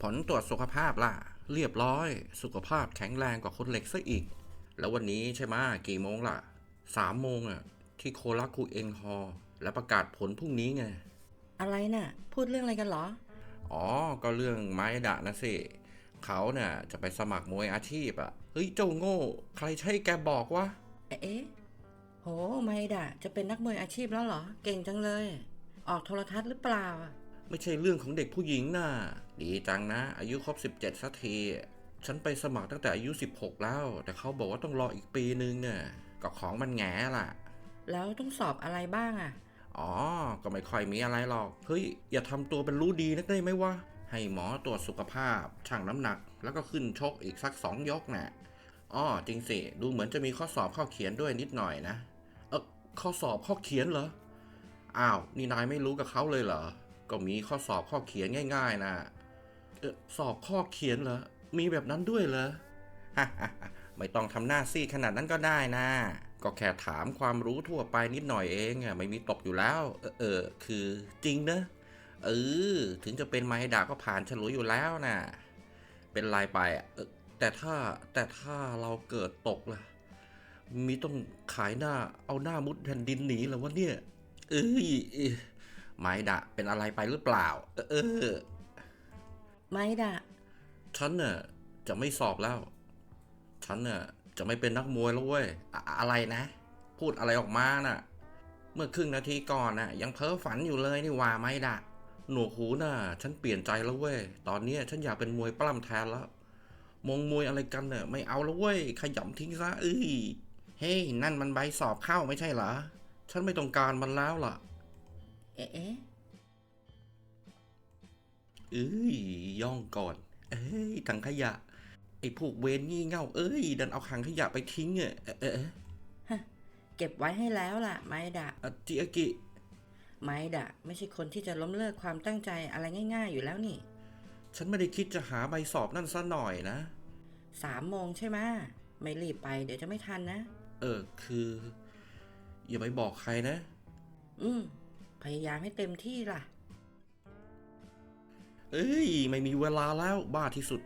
ผลตรวจสุขภาพล่ะ เรียบร้อย สุขภาพแข็งแรงกว่าคนเหล็กซะอีก แล้ววันนี้ใช่ไหมะกี่โมงล่ะสามโมงอะ ที่โคลักคูเองฮอลและประกาศผลพรุ่งนี้ไง อะไรน่ะ พูดเรื่องอะไรกันเหรอ อ๋อ ก็เรื่องไม้ดะนะสิเขาเนี่ยจะไปสมัครมวยอาชีพอะ เฮ้ยเจ้าโง่ ใครใช่แกบอกวะ เอ๊ะ โห ไมดะจะเป็นนักมวยอาชีพแล้วเหรอ เก่งจังเลย ออกโทรทัศน์หรือเปล่าอะ ไม่ใช่เรื่องของเด็กผู้หญิงน่ะดีจังนะ อายุครบ 17สักทีฉันไปสมัครตั้งแต่อายุ 16 แล้ว แต่เขาบอกว่าต้องรออีกปีนึงอะก็ของมันแง่ล่ะ แล้วต้องสอบอะไรบ้างอะอ๋อ ก็ไม่ค่อยมีอะไรหรอก เฮ้ย อย่าทำตัวเป็นรู้ดีนักได้ไหมวะ ให้หมอตรวจสุขภาพ ชั่งน้ำหนัก แล้วก็ขึ้นชกอีกสักสองยกน่ะอ๋อจริงสิ ดูเหมือนจะมีข้อสอบข้อเขียนด้วยนิดหน่อยนะ เออข้อสอบข้อเขียนเหรอ อ้าว นี่นายไม่รู้กับเขาเลยเหรอ ก็มีข้อสอบข้อเขียนง่ายๆนะเออสอบข้อเขียนเหรอ มีแบบนั้นด้วยเหรอไม่ต้องทำหน้าซีดขนาดนั้นก็ได้นะ ก็แค่ถามความรู้ทั่วไปนิดหน่อยเองอะไม่มีตกอยู่แล้ว เออเออคือจริงนะเออถึงจะเป็นไม้ด่าก็ผ่านฉลุยอยู่แล้วนะเป็นลายไปอะเอแต่ถ้าแต่ถ้าเราเกิดตกล่ะ มีต้องขายหน้าเอาหน้ามุดแผ่นดินหนีเหรอวะเนี่ย เอ้ยเอ้ย ไม้ด่าเป็นอะไรไปหรือเปล่าเออเออ ไมดะ ฉันน่ะจะไม่สอบแล้ว ฉันน่ะจะไม่เป็นนักมวยแล้วเว้ยอะอะไรนะ พูดอะไรออกมาน่ะ เมื่อครึ่งนาทีก่อนน่ะ ยังเพ้อฝันอยู่เลยนี่หว่าไม่ดะ หนวกหูน่ะ ฉันเปลี่ยนใจแล้วเว้ย ตอนเนี้ยฉันอยากเป็นมวยปล้ำแทนแล้ว มงมวยอะไรกันเนี่ยไม่เอาแล้วเว้ย ขยำทิ้งซะเอ้ย เฮ้ยนั่นมันใบสอบเข้าไม่ใช่เหรอ ฉันไม่ต้องการมันแล้วล่ะ เอ๊ะเอ๊ะเอ้ยย่องก่อน เอ้ยถังขยะ ไอ้พวกเวรงี่เง่า เอ้ย ดันเอาถังขยะไปทิ้งอะเอ๊ะเอ๊ะฮะเก็บไว้ให้แล้วล่ะ ไมดะอะจิอากิไมดะ ไม่ใช่คนที่จะล้มเลิกความตั้งใจอะไรง่าย ๆ อยู่แล้วนี่ ฉันไม่ได้คิดจะหาใบสอบนั่นซะหน่อยนะสามโมงใช่ไหมะไม่รีบไปเดี๋ยวจะไม่ทันนะ เออคือ อย่าไปบอกใครนะ อืม พยายามให้เต็มที่ล่ะ เอ้ย ไม่มีเวลาแล้วบ้าที่สุด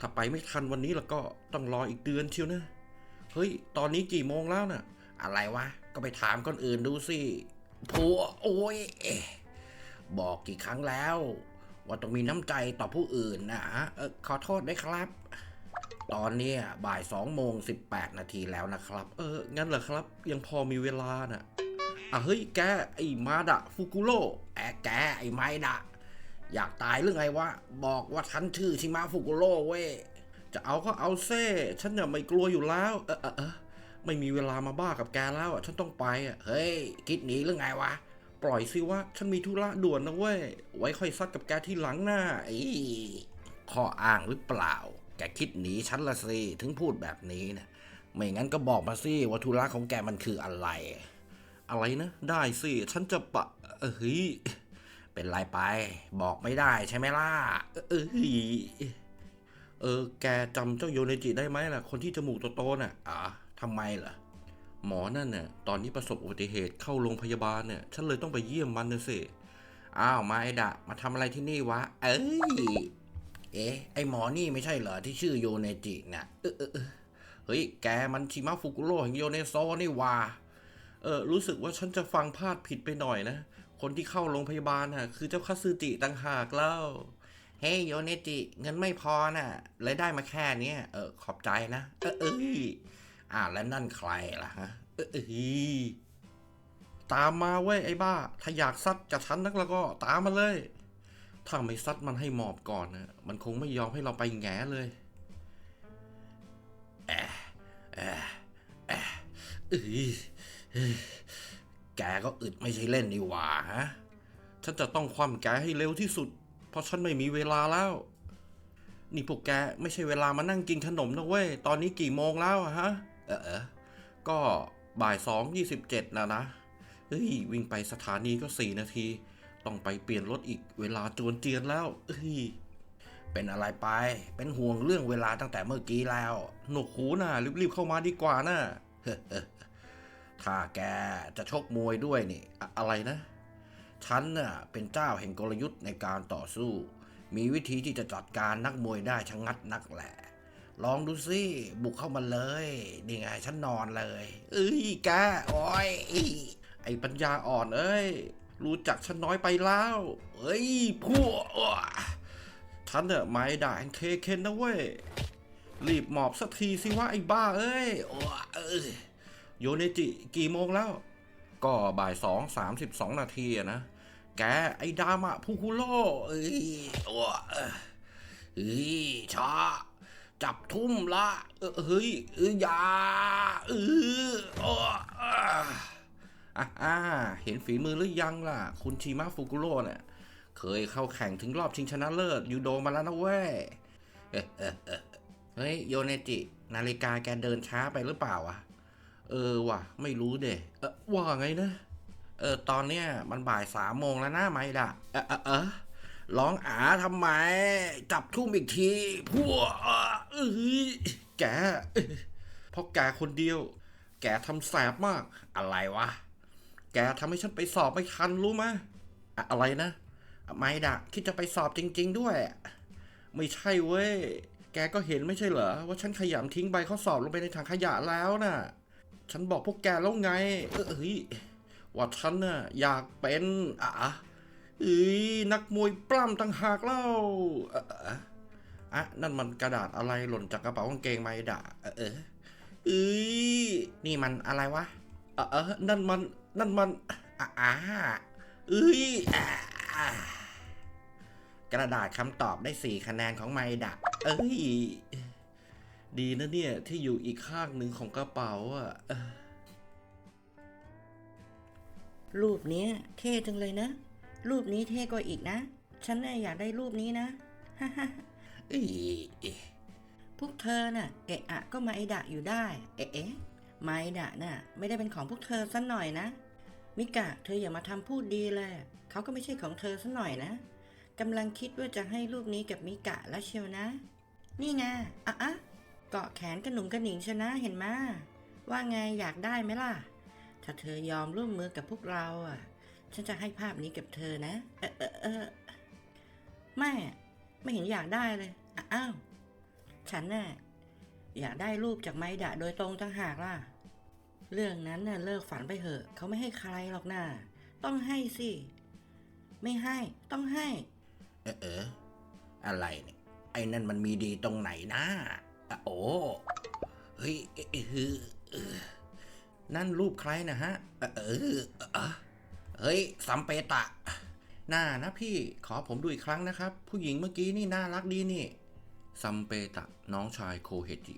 ถ้าไปไม่ทันวันนี้แล้วก็ต้องรออีกเดือนเชียวนะ เฮ้ย ตอนนี้กี่โมงแล้วน่ะ อะไรวะ ก็ไปถามคนอื่นดูสิผัวโอ้ยอบอกกี่ครั้งแล้ว ว่าต้องมีน้ำใจต่อผู้อื่นนะออขอโทษด้วยครับ ตอนเนี้บ่ายสองโมงสิบแปดนาทีแล้วนะครับ เออ งั้นเหรอครับ ยังพอมีเวลาน่ะ อะเฮ้ยแกไอ้มาดะฟุกุโร่แอแกไอ้ไมดะ อยากตายหรือไงวะ บอกว่าฉันชื่อชิมาฟุกุโร่เว้ย จะเอาก็เอาเซ่ฉันเนี่ยไม่กลัวอยู่แล้ว เออเออเออไม่มีเวลามาบ้ากับแกแล้วอะ ฉันต้องไปอะ เฮ้ย คิดหนีหรือไงวะ ปล่อยสิวะ ฉันมีธุระด่วนนะเว้ย ไว้ค่อยซัดกับแกที่หลังหน้าไอ้ข้ออ้างหรือเปล่า แกคิดหนีฉันละสิ ถึงพูดแบบนี้นะไม่งั้นก็บอกมาสิว่าธุระของแกมันคืออะไร อะไรนะ ได้สิ ฉันจะปะเฮ้ย เป็นไรไป บอกไม่ได้ใช่ไหมล่ะ เออเฮ้ย เออ แกจำเจ้าโยเนจิได้ไหมล่ะ คนที่จมูกโตๆน่ะ อ่าทำไมล่ะ หมอนั่นน่ะ ตอนนี้ประสบอุบัติเหตุเข้าโรงพยาบาลเนี่ย ฉันเลยต้องไปเยี่ยมมันนะสิ อ้าวมาไอดะ มาทำอะไรที่นี่วะ เอ้ย เอ๊ะ ไอหมอนี่ไม่ใช่เหรอที่ชื่อโยเนจิน่ะ เออเออเฮ้ย แกมันชิมะฟุกุโร่แห่งโยเนโซนี่ว่า เออรู้สึกว่าฉันจะฟังพลาดผิดไปหน่อยนะ คนที่เข้าโรงพยาบาลน่ะ คือเจ้าคาซึจิต่างหากแล้วเฮ้ยโยเนจิ เงินไม่พอน่ะเลยได้มาแค่เนี้เออขอบใจนะ เออเอ้ยอ่าแล้วนั่นใครล่ะฮะเออเอ้ยตามมาเว้ยไอ้บ้า ถ้าอยากซัดกับฉันนักแล้วก็ตามมาเลย ถ้าไม่ซัดมันให้หมอบก่อนนะมันคงไม่ยอมให้เราไปแง่เลยแอะแอะแอะเอ้ย แกก็อึดไม่ใช่เล่นนี่หว่าฮะ ฉันจะต้องคว่ำแกให้เร็วที่สุด เพราะฉันไม่มีเวลาแล้ว นี่พวกแกไม่ใช่เวลามานั่งกินขนมนะเว้ย ตอนนี้กี่โมงแล้วอะฮะเออเออ ก็บ่ายสองยี่สิบเจ็ดนะนะ เฮ้ย วิ่งไปสถานีก็สี่นาที ต้องไปเปลี่ยนรถอีกเวลาจวนเจียนแล้ว เฮ้ย เป็นอะไรไป เป็นห่วงเรื่องเวลาตั้งแต่เมื่อกี้แล้ว หนวกหูน่ะรีบๆเข้ามาดีกว่าน่ะ ถ้าแกจะชกมวยด้วยนี่อะอะไรนะ ฉันน่ะเป็นเจ้าแห่งกลยุทธ์ในการต่อสู้ มีวิธีที่จะจัดการนักมวยได้ชะงัดนักแหละ ลองดูสิ บุกเข้ามาเลย นี่ไงฉันนอนเลย เอ้ยแกโอ้ยไอ้ปัญญาอ่อนเอ้ย รู้จักฉันน้อยไปแล้ว เอ้ยพวกฉันเนี่ยไม่ด่าแองเคเคนนะเว้ย รีบหมอบสักทีสิว่าไอ้บ้าเอ้ยโอ้เอ้ย โยเนจิกี่โมงแล้ว ก็บ่ายสองสามสิบสองนาทีอะนะ แกไอ้ดามะพูคุโร่เอ้ยโอ้เอ้ยเฮ้ยช้าจับทุ่มละเฮ้ยอย่าเอออ้อ่าอะอ่าเห็นฝีมือหรือยังล่ะ คุณชิมะฟุกุโร่เนี่ยเคยเข้าแข่งถึงรอบชิงชนะเลิศยูโดมาแล้วนะเว้ยเอ๊ะเอ๊ะเอ๊ะเฮ้ยโยเนจิ นาฬิกาแกเดินช้าไปหรือเปล่าวะ เออว่ะ ไม่รู้เดะเออว่าไงนะเออตอนเนี้ยมันบ่ายสามโมงแล้วนะไม่ดะเออเออเออร้องอาทำไม จับทุ่มอีกทีพวกเอ้ยแกเอ้ยเพราะแกคนเดียว แกทำแสบมาก อะไรวะ แกทำให้ฉันไปสอบไม่ทันรู้ไหมอะอะไรนะไม่ดะคิดจะไปสอบจริง ๆ ด้วย ไม่ใช่เว้ย แกก็เห็นไม่ใช่เหรอ ว่าฉันขยำทิ้งใบข้อสอบลงไปในถังขยะแล้วน่ะ ฉันบอกพวกแกแล้วไง เออเฮ้ยว่าฉันน่ะอยากเป็นอะเอ้ยนักมวยปล้ำต่างหากเล่าเอ่อเอออะนั่นมันกระดาษอะไรหล่นจากกระเป๋ากางเกงไม่ด่าเออเออเอ้ยนี่มันอะไรวะเออเออนั่นมันนั่นมันอะอ่าเอ้ยกระดาษคำตอบได้สี่คะแนนของไมดะเอ้ย ดีนะเนี่ย ที่อยู่อีกข้างหนึ่งของกระเป๋าอะเออรูปเนี้ยเท่จังเลยนะ รูปนี้เท่กว่าอีกนะ ฉันน่ะอยากได้รูปนี้นะเอ้ยพวกเธอน่ะ เอะอะก็มาไอดะอยู่ได้เอ๊ะเอ๊ะมาไอดะน่ะ ไม่ได้เป็นของพวกเธอสักหน่อยนะ มิกะ เธออย่ามาทำพูดดีเลยเขาก็ไม่ใช่ของเธอสักหน่อยนะกำลังคิดว่าจะให้รูปนี้กับมิกะแล้วเชียวนะ นี่ไงอะอะ เกาะแขนกระหนุ่งกระหนิงชนะเห็นมว่าไงอยากได้ไหมล่ะ ถ้าเธอยอมร่วมมือกับพวกเราอะ ฉันจะให้ภาพนี้กับเธอนะ เออเออเออแม่ไม่เห็นอยากได้เลย อ้าว ฉันน่ะอยากได้รูปจากไม้ดะโดยตรงตั้งหากล่ะ เรื่องนั้นน่ะเลิกฝันไปเถอะ เขาไม่ให้ใครหรอกน่ะต้องให้สิ ไม่ให้ ต้องให้ เออเอออะไรเนี่ย ไอ้นั่นมันมีดีตรงไหนนะอะ โอ้เฮ้ยเออเออเออนั่นรูปใครนะฮะเออเออเออเฮ้ยสัมเปตะ หน้านะพี่ขอผมดูอีกครั้งนะครับ ผู้หญิงเมื่อกี้นี่น่ารักดีนี่ซัมเปตะน้องชายโคเฮจิ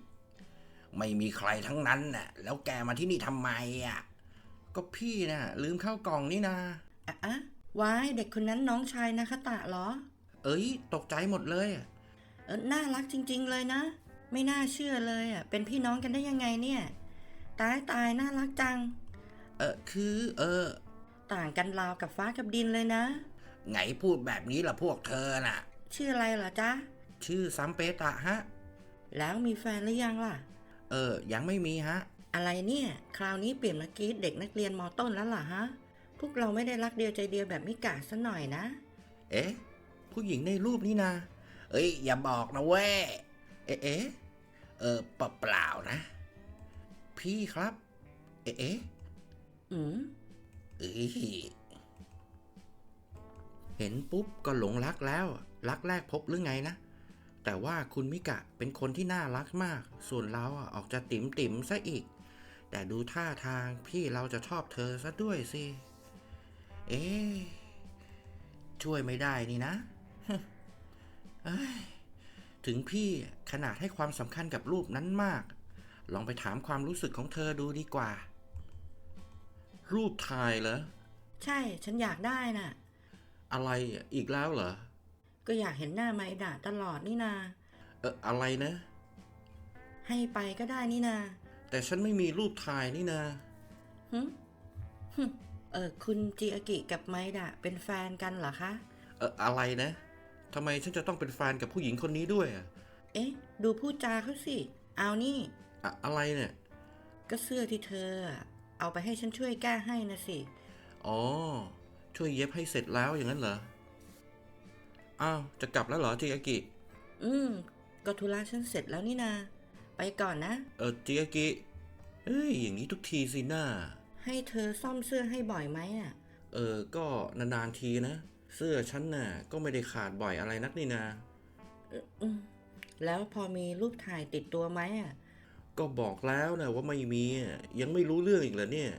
ไม่มีใครทั้งนั้นน่ะ แล้วแกมาที่นี่ทำไมอะ ก็พี่น่ะ ลืมเข้ากล่องนี่นาอะอะวายเด็กคนนั้นน้องชายนาคาตะเหรอ เอ้ย ตกใจหมดเลยอะเออน่ารักจริง ๆ เลยนะ ไม่น่าเชื่อเลยอะ เป็นพี่น้องกันได้ยังไงเนี่ย ตายตายน่ารักจัง เออคือเออ ต่างกันราวกับฟ้ากับดินเลยนะ ไงพูดแบบนี้ล่ะพวกเธอน่ะ ชื่ออะไรเหรอจ๊ะ ชื่อซัมเปตะฮะ แล้วมีแฟนหรือยังล่ะ เออ ยังไม่มีฮะ อะไรเนี่ย คราวนี้เปลี่ยนมากรีดเด็กนักเรียนมอต้นแล้วเหรอฮะ พวกเราไม่ได้รักเดียวใจเดียวแบบมิกาซะหน่อยนะ เอ๊ะ ผู้หญิงในรูปนี่นาเอ้ย อย่าบอกนะเว้ย เอ๊ะ เอ๊ะเออเปล่าเปล่าๆนะ พี่ครับเอ๊ะเอ๊ะอืมเอ้ยเห็นปุ๊บก็หลงรักแล้ว รักแรกพบหรือไงนะ แต่ว่าคุณมิกะเป็นคนที่น่ารักมาก ส่วนเราอะออกจะติ๋มติ๋มๆซะอีก แต่ดูท่าทางพี่เราจะชอบเธอซะด้วยสิ เอ๊ะช่วยไม่ได้นี่นะเอ้ย ถึงพี่ขนาดให้ความสำคัญกับรูปนั้นมาก ลองไปถามความรู้สึกของเธอดูดีกว่า รูปถ่ายเหรอ ใช่ฉันอยากได้น่ะ อะไรอะอีกแล้วเหรอ ก็อยากเห็นหน้าไมดาตลอดนี่นา เอออะไรนะ ให้ไปก็ได้นี่นาแต่ฉันไม่มีรูปถ่ายนี่นะหึหึเออคุณจิอากิกับไมดาเป็นแฟนกันเหรอคะ เอออะไรนะ ทำไมฉันจะต้องเป็นแฟนกับผู้หญิงคนนี้ด้วยอะเอ๊ะ ดูพูดจาเขาสิ เอานี่ อะอะไรเนี่ย ก็เสื้อที่เธอ เอาไปให้ฉันช่วยแก้ให้นะสิ อ๋อ ช่วยเย็บให้เสร็จแล้วอย่างนั้นเหรอ อ้าว จะกลับแล้วเหรอจิอากิ อืม ก็ธุระฉันเสร็จแล้วนี่นา ไปก่อนนะ เออจิอากิ เอ้ย อย่างนี้ทุกทีสินะให้เธอซ่อมเสื้อให้บ่อยไหมอะ เออ ก็นานๆทีนะ เสื้อฉันน่ะก็ไม่ได้ขาดบ่อยอะไรนักนี่นาอืมแล้วพอมีรูปถ่ายติดตัวไหมอะ ก็บอกแล้วนะว่าไม่มีอะยังไม่รู้เรื่องอีกเหรอเนี่ย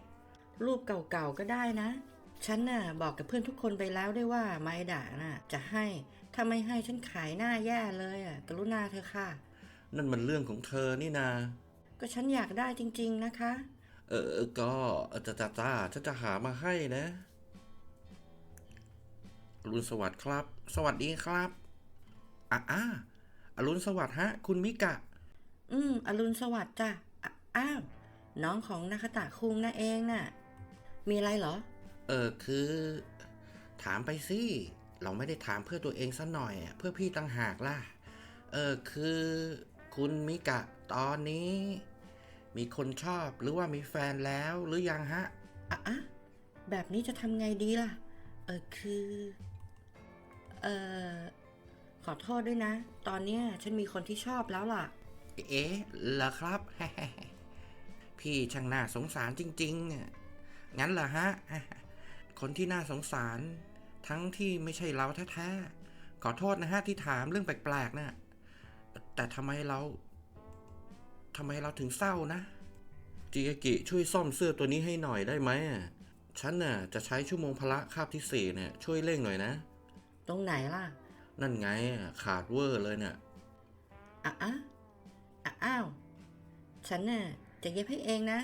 รูปเก่าๆก็ได้นะ ฉันน่ะบอกกับเพื่อนทุกคนไปแล้วด้วยว่าไมดาน่ะ จะให้ ถ้าไม่ให้ฉันขายหน้าแย่เลยอะ กรุณาเธอะค่ะ นั่นมันเรื่องของเธอนี่นา ก็ฉันอยากได้จริง ๆนะคะ เออเออก็เออจ้าจ้าจ้าฉันจะหามาให้นะอ รุณสวัสดิ์ครับ สวัสดีครับอะอะอรุณสวัสดิ์ฮะ คุณมิกะ อืม อรุณสวัสดิ์จ้ะอะอ้าว น้องของนาคาตะคุงนั่นเองน่ะ มีอะไรเหรอ เออคือ ถามไปสิ เราไม่ได้ถามเพื่อตัวเองซะหน่อยอะเพื่อพี่ตั้งหากล่ะ เออคือ คุณมิกะตอนนี้ มีคนชอบหรือว่ามีแฟนแล้วหรือยังฮะอะอะแบบนี้จะทำไงดีล่ะ เออคือ เออขอโทษด้วยนะ ตอนเนี้ยฉันมีคนที่ชอบแล้วล่ะ เอ๊ะเหรอครับ พี่ช่างน่าสงสารจริงๆอะงั้นเหรอฮะ คนที่น่าสงสาร ทั้งที่ไม่ใช่เราแท้ๆ ขอโทษนะฮะที่ถามเรื่องแปลกๆนะ่ะแต่ทำไมเราทำไมเราถึงเศร้านะ จิยากิช่วยซ่อมเสื้อตัวนี้ให้หน่อยได้ไหมอะฉันน่ะจะใช้ชั่วโมงพละคาบที่สี่เนี่ยช่วยเร่งหน่อยนะ รงไหนล่ะ นั่นไงอะขาดเวอร์เลยเนี่ยอะอะอะอ้าว ฉันน่ะจะเย็บให้เองนะ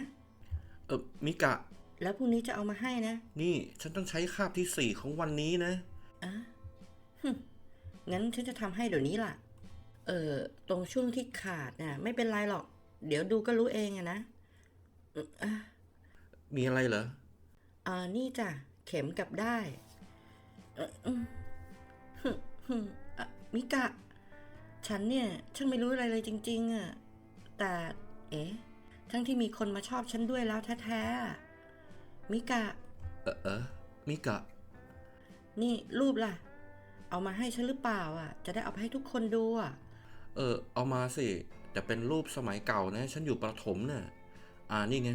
เออมิกะ แล้วพรุ่งนี้จะเอามาให้นะ นี่ฉันต้องใช้คาบที่สี่ของวันนี้นะอะฮึ่มงั้นฉันจะทำให้เดี๋ยวนี้ล่ะ เออตรงช่วงที่ขาดน่ะ ไม่เป็นไรหรอก เดี๋ยวดูก็รู้เองอะนะอืมอะมีอะไรเหรอ อ่า นี่จ้ะ เข็มกับได้ เอ่ออื มฮึ่มฮึ่มอะมิกะ ฉันเนี่ยช่างไม่รู้อะไรเลยจริง ๆอะแต่ เอ๊ะ ทั้งที่มีคนมาชอบฉันด้วยแล้วแท้ๆอะมิกะ เออเออมิกะ นี่รูปล่ะ เอามาให้ฉันหรือเปล่าอะ จะได้เอาไปให้ทุกคนดูอะ เออ เอามาสิ แต่เป็นรูปสมัยเก่านะ ฉันอยู่ประถมน่ะ อ่านี่ไง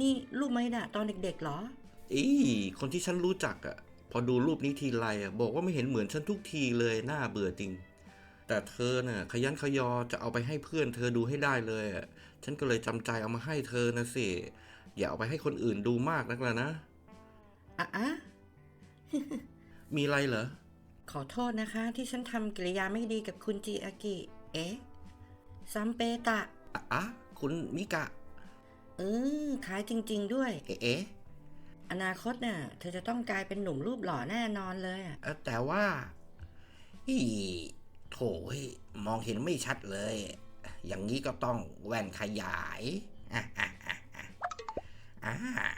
นี่รูปไม้ด่ะ ตอนเด็กๆเหรอ อีคนที่ฉันรู้จักอะ่ะพ อดูรูปนี้ทีไรอะ่ะบอกว่าไม่เห็นเหมือนฉันทุกทีเลยน่าเบื่อจริง แต่เธอน่ะขยันขยอจะเอาไปให้เพื่อนเธอดูให้ได้เลยอะฉันก็เลยจำใจเอามาให้เธอนะสิ อย่าเอาไปให้คนอื่นดูมากนักละนะอะอะมีอะไรเหรอ ขอโทษนะคะ ที่ฉันทำกิริยาไม่ดีกับคุณจีอากิ เอ๊ะซัมเปตะอะอะคุณมิกะ เออคล้ายจริง ๆ ด้วย เอ๊ะเอนาคตน่ะเธอจะต้องกลายเป็นหนุ่มรูปหล่อแน่นอนเลยอะเอ่อแต่ว่าอีโถยมองเห็นไม่ชัดเลย อย่างนี้ก็ต้องแว่นขยายอะอะอะอะอะ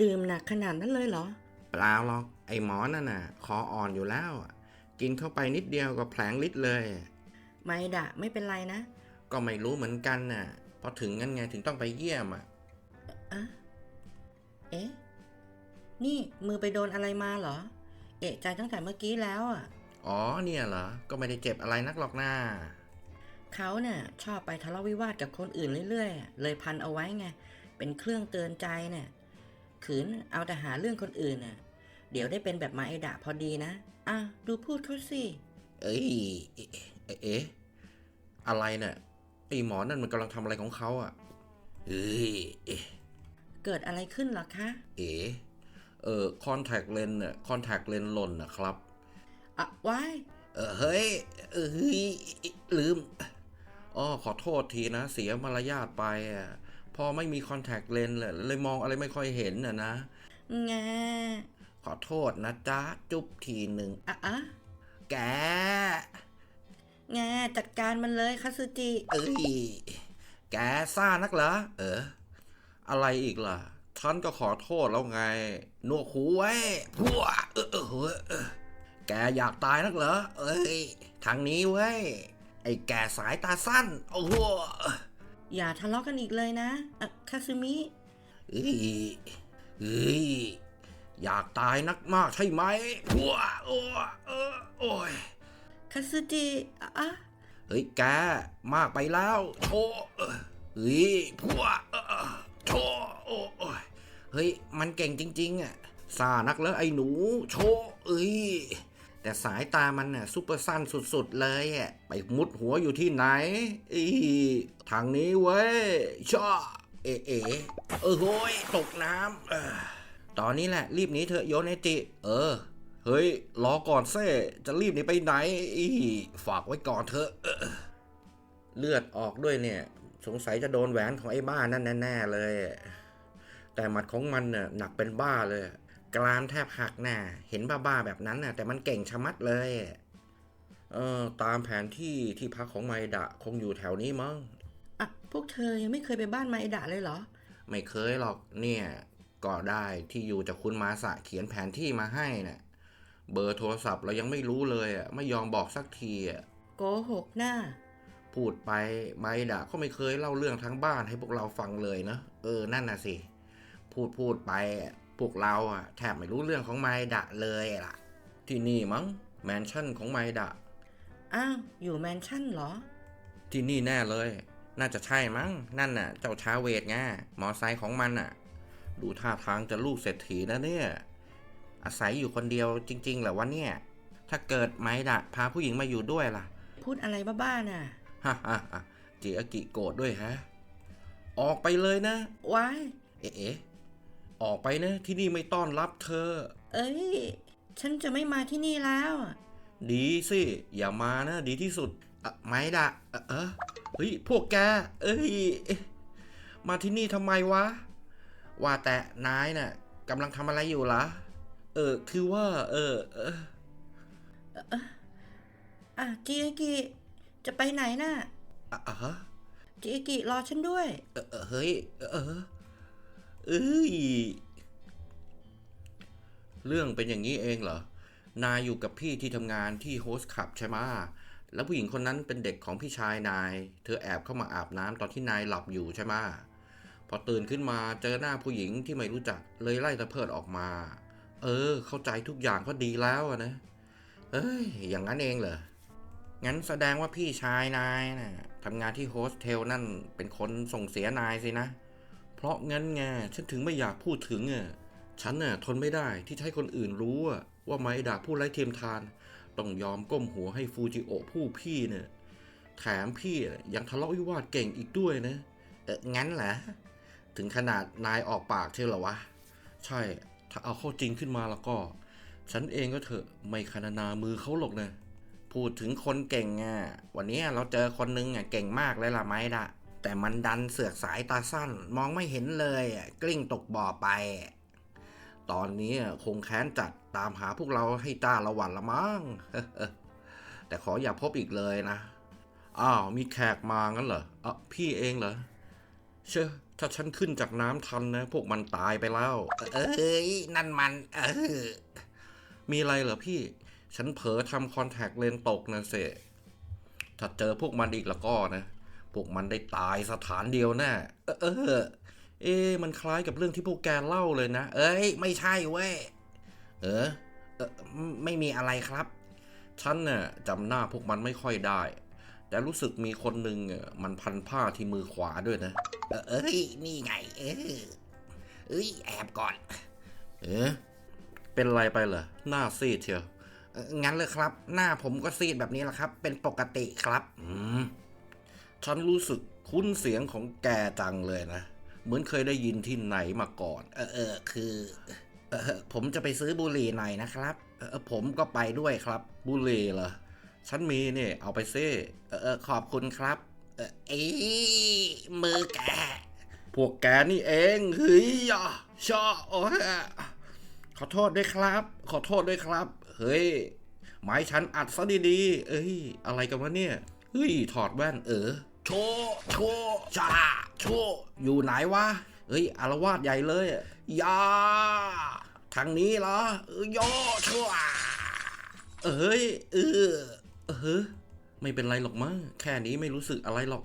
ดื่มหนักขนาดนั้นเลยเหรอ เปล่าหรอกไอ้หมอนั่นน่ะ คออ่อนอยู่แล้วอะกินเข้าไปนิดเดียวก็แผลงฤทธิ์เลย ไม้ด่ะไม่เป็นไรนะ ก็ไม่รู้เหมือนกันน่ะพอถึงงั้นไงถึงต้องไปเยี่ยมอะ อะเอ๊ะ นี่มือไปโดนอะไรมาเหรอ เอะใจตั้งแต่เมื่อกี้แล้วอะ อ๋อเนี่ยเหรอ ก็ไม่ได้เจ็บอะไรนักหรอกนะเขาเนี่ยชอบไปทะเลาะวิวาทกับคนอื่นเรื่อยๆอะเลยพันเอาไว้ไง เป็นเครื่องเตือนใจเนี่ย ขืนเอาแต่หาเรื่องคนอื่นน่ะ เดี๋ยวได้เป็นแบบมาไอดะพอดีนะ อะ ดูพูดเขาสิ เอ้ย เอ๊ะเอ๊ะเอ๊ะอะไรเนี่ยไอ้หมอนั่นมันกำลังทำอะไรของเขาอะ เอ้ย เอ๊ะเกิดอะไรขึ้นเหรอคะ เอ๋เออคอนแทคเลนน่ะคอนแทคเลนหล่นนะครับอะว้ายเออเฮ้ยเอ้ยลืมอ๋อขอโทษทีนะ เสียมารยาทไปอะพอไม่มีคอนแทคเลนเลยเลยมองอะไรไม่ค่อยเห็นอะนะงาขอโทษนะจ๊ะ จุ๊บทีหนึ่งอะอะแกงาจัดการมันเลยคาซึจิ เอ้ย แกซ่านักเหรอ เออ อะไรอีกล่ะฉันก็ขอโทษแล้วไงหนวกหูไว้พัวเออเออเออเออแกอยากตายนักเหรอ เอ้ย ทางนี้เว้ย ไอ้แกสายตาสั้น โอ้โห อย่าทะเลาะกันอีกเลยนะอะคาซึมิเอ้ยเอ้ย อยากตายนักมากใช่ไหมหัวโอ้เออโอ้ยคาซึจิอะอะเฮ้ยแกมากไปแล้วโชเออเฮ้ยผัวเออ โชโอ้โอ้ยเฮ้ย มันเก่งจริง ๆ อะซานักแล้วไอ้หนู โชเอ้ย แต่สายตามันน่ะซุปเปอร์สั้นสุดๆเลยอะไปมุดหัวอยู่ที่ไหนอีทางนี้เว้ยชอเอ๋เอเออโหยตกน้ำเออตอนนี้แหละ รีบหนีเถอะโยเนจิเออ เฮ้ย รอก่อนเซ่จะรีบหนีไปไหนอีฝากไว้ก่อนเถอะเออเลือดออกด้วยเนี่ย สงสัยจะโดนแหวนของไอ้บ้านั่นแน่ๆเลย แต่หมัดของมันน่ะหนักเป็นบ้าเลย กรามแทบหักน่ะเห็นบ้าๆแบบนั้นน่ะ แต่มันเก่งชะมัดเลยเออตามแผนที่ที่พักของไมดะคงอยู่แถวนี้มั้งอะพวกเธอยังไม่เคยไปบ้านไมเอดะเลยเหรอ ไม่เคยหรอกเนี่ยก็ได้ที่อยู่จากคุณมาสะเขียนแผนที่มาให้น่ะเบอร์โทรศัพท์เรายังไม่รู้เลยอะไม่ยอมบอกสักทีอะโกหกหน้า พูดไปไมดะก็ไม่เคยเล่าเรื่องทั้งบ้านให้พวกเราฟังเลยนะ เออ นั่นน่ะสิ พูดพูดไปอะพวกเราอะแทบไม่รู้เรื่องของไมดะเลยล่ะ ที่นี่มั้งแมนชั่นของไมดะ อ้าว อยู่แมนชั่นเหรอ ที่นี่แน่เลย น่าจะใช่มั้ง นั่นน่ะ เจ้าชาเวทไงมอไซค์ของมันน่ะดูท่าทางจะลูกเศรษฐีนะเนี่ย อาศัยอยู่คนเดียวจริงๆเหรอวะเนี่ย ถ้าเกิดไมดะพาผู้หญิงมาอยู่ด้วยล่ะ พูดอะไรบ้าๆน่ะ ฮ่าฮ่าฮ่าจิอากิโกรธด้วยฮะ ออกไปเลยนะว้ายเอ๋เอ๋ออกไปนะที่นี่ไม่ต้อนรับเธอ เอ้ย ฉันจะไม่มาที่นี่แล้ว ดีสิ อย่ามานะ ดีที่สุดอะไม้ดะเออเออเฮ้ยพวกแก เอ้ยเอ๊ะมาที่นี่ทำไมวะ ว่าแต่นายน่ะกำลังทำอะไรอยู่ล่ะ เออ คือว่า เออ เอออะจิอากิ จะไปไหนน่ะอะอะฮะจิอากิรอฉันด้วย เออเออเฮ้ยเออเออเอ้ย เรื่องเป็นอย่างนี้เองเหรอ นายอยู่กับพี่ที่ทำงานที่โฮสต์คลับใช่ไหมะแล้วผู้หญิงคนนั้นเป็นเด็กของพี่ชายนาย เธอแอบเข้ามาอาบน้ำตอนที่นายหลับอยู่ใช่ไหมะพอตื่นขึ้นมาเจอหน้าผู้หญิงที่ไม่รู้จักเลยไล่ตะเพิดออกมา เออ เข้าใจทุกอย่างก็ดีแล้วอะนะ เอ้ย อย่างนั้นเองเหรอ งั้นแสดงว่าพี่ชายนายนะ่ะทำงานที่โฮสเทลนั่นเป็นคนส่งเสียนายสินะ เพราะงั้นไงฉันถึงไม่อยากพูดถึงอะฉันน่ะทนไม่ได้ที่ให้คนอื่นรู้ว่าไมดาผู้ไร้เทียมทาน ต้องยอมก้มหัวให้ฟูจิโอผู้พี่เนี่ยแถมพี่ยังทะเลาะวิวาทเก่งอีกด้วยนะ เอองั้นเหรอถึงขนาดนายออกปากเชียวเหรอวะ ใช่ถ้าเอาเข้าจริงขึ้นมาแล้วก็ ฉันเองก็เถอะไม่ขนานามือเขาหรอกนะ พูดถึงคนเก่งอะวันนี้เราเจอคนนึงอะเก่งมากเลยล่ะไม้ดะแต่มันดันเสือกสายตาสั้นมองไม่เห็นเลยอะกลิ้งตกบ่อไป ตอนนี้คงแค้นจัดตามหาพวกเราให้จ้าละวันละมั้งแต่ขออย่าพบอีกเลยนะ อ้าวมีแขกมางั้นเหรออะพี่เองเหรอ เชื่อถ้าฉันขึ้นจากน้ำทันนะ พวกมันตายไปแล้ว เอ้ยนั่นมัน เออมีอะไรเหรอพี่ ฉันเผลอทำคอนแทคเลนตกนะเสถ้าเจอพวกมันอีกแล้วก็นะ พวกมันได้ตายสถานเดียวแน่เออเออ เอ๊มันคล้ายกับเรื่องที่พวกแกเล่าเลยนะ เอ้ย ไม่ใช่เว้ย เออเออ ไม่มีอะไรครับ ฉันน่ะจำหน้าพวกมันไม่ค่อยได้ แต่รู้สึกมีคนหนึ่งอะมันพันผ้าที่มือขวาด้วยนะเออเอ้ย นี่ไง เออเอ้ย แอบก่อน เออเป็นไรไปเหรอ หน้าซีดเชียว งั้นเลยครับ หน้าผมก็ซีดแบบนี้แหละครับ เป็นปกติครับอืมฉันรู้สึกคุ้นเสียงของแกจังเลยนะ เหมือนเคยได้ยินที่ไหนมาก่อน เออเออคือเออผมจะไปซื้อบุหรี่หน่อยนะครับ เออผมก็ไปด้วยครับ บุหรี่เหรอฉันมีเนี่ยเอาไปซิเออเออขอบคุณครับ เออเอ้ยมือแก พวกแกนี่เองเฮ้ยอะชอโอ้ยขอโทษด้วยครับ ขอโทษด้วยครับ เฮ้ย ไม้ฉันอัดซะดีๆ เอ้ย อะไรกันวะเนี่ย เฮ้ย ถอดแว่นเออ โชว์โชว์จ้าโชว์อยู่ไหนวะ เฮ้ยอารวาสใหญ่เลยยาทางนี้เหรอเออโยโชว์เอ้ย เออ เออ ไม่เป็นไรหรอกมั้ง แค่นี้ไม่รู้สึกอะไรหรอก